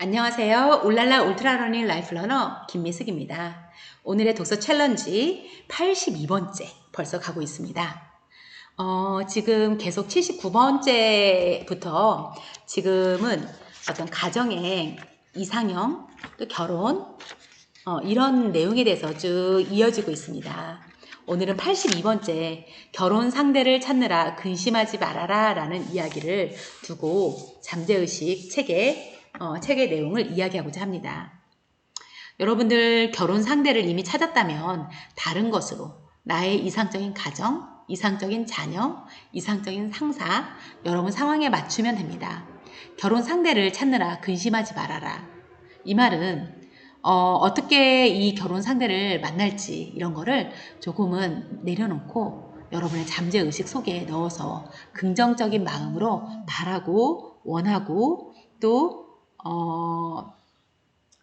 안녕하세요. 울랄라 울트라러닝 라이프러너 김미숙입니다. 오늘의 독서 챌린지 82번째 벌써 가고 있습니다. 어, 지금 계속 79번째부터 지금은 어떤 가정의 이상형, 또 결혼, 어, 이런 내용에 대해서 쭉 이어지고 있습니다. 오늘은 82번째 결혼 상대를 찾느라 근심하지 말아라 라는 이야기를 두고 잠재의식 책에 어, 책의 내용을 이야기하고자 합니다. 여러분들 결혼 상대를 이미 찾았다면 다른 것으로 나의 이상적인 가정, 이상적인 자녀, 이상적인 상사, 여러분 상황에 맞추면 됩니다. 결혼 상대를 찾느라 근심하지 말아라. 이 말은 어, 떻게이 결혼 상대를 만날지 이런 거를 조금은 내려놓고 여러분의 잠재 의식 속에 넣어서 긍정적인 마음으로 바라고 원하고 또 어,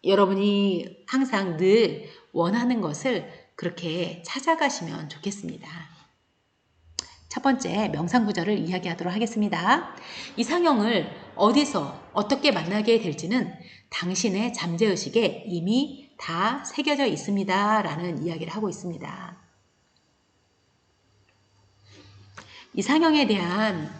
여러분이 항상 늘 원하는 것을 그렇게 찾아가시면 좋겠습니다. 첫 번째 명상 구절을 이야기하도록 하겠습니다. 이상형을 어디서 어떻게 만나게 될지는 당신의 잠재의식에 이미 다 새겨져 있습니다. 라는 이야기를 하고 있습니다. 이상형에 대한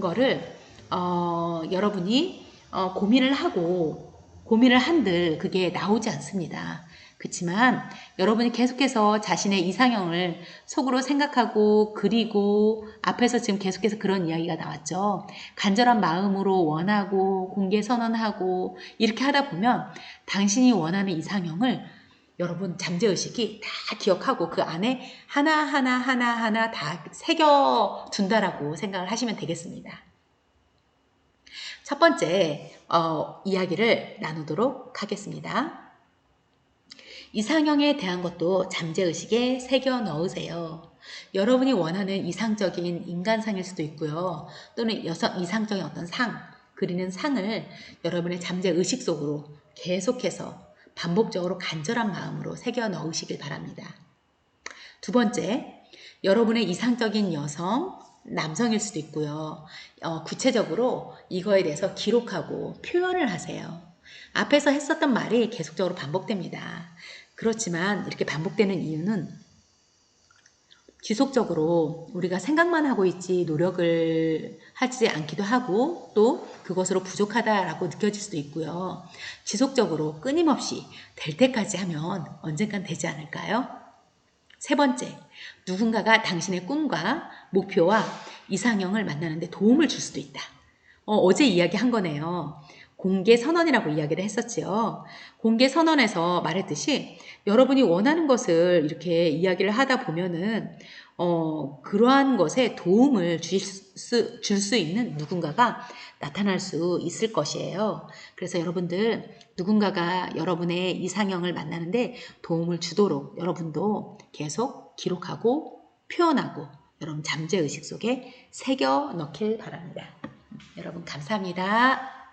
거를 어, 여러분이 어, 고민을 하고 고민을 한들 그게 나오지 않습니다. 그렇지만 여러분이 계속해서 자신의 이상형을 속으로 생각하고 그리고 앞에서 지금 계속해서 그런 이야기가 나왔죠. 간절한 마음으로 원하고 공개 선언하고 이렇게 하다 보면 당신이 원하는 이상형을 여러분 잠재의식이 다 기억하고 그 안에 하나하나 하나하나 다 새겨둔다라고 생각을 하시면 되겠습니다. 첫 번째 어, 이야기를 나누도록 하겠습니다. 이상형에 대한 것도 잠재의식에 새겨 넣으세요. 여러분이 원하는 이상적인 인간상일 수도 있고요. 또는 여성 이상적인 어떤 상, 그리는 상을 여러분의 잠재의식 속으로 계속해서 반복적으로 간절한 마음으로 새겨 넣으시길 바랍니다. 두 번째, 여러분의 이상적인 여성, 남성일 수도 있고요. 어, 구체적으로 이거에 대해서 기록하고 표현을 하세요. 앞에서 했었던 말이 계속적으로 반복됩니다. 그렇지만 이렇게 반복되는 이유는 지속적으로 우리가 생각만 하고 있지 노력을 하지 않기도 하고 또 그것으로 부족하다라고 느껴질 수도 있고요. 지속적으로 끊임없이 될 때까지 하면 언젠간 되지 않을까요? 세 번째, 누군가가 당신의 꿈과 목표와 이상형을 만나는데 도움을 줄 수도 있다. 어, 제 이야기한 거네요. 공개 선언이라고 이야기를 했었지요. 공개 선언에서 말했듯이 여러분이 원하는 것을 이렇게 이야기를 하다 보면은 어, 그러한 것에 도움을 줄 수, 줄수 있는 누군가가 나타날 수 있을 것이에요. 그래서 여러분들 누군가가 여러분의 이상형을 만나는데 도움을 주도록 여러분도 계속 기록하고 표현하고 여러분 잠재의식 속에 새겨 넣길 바랍니다. 여러분 감사합니다.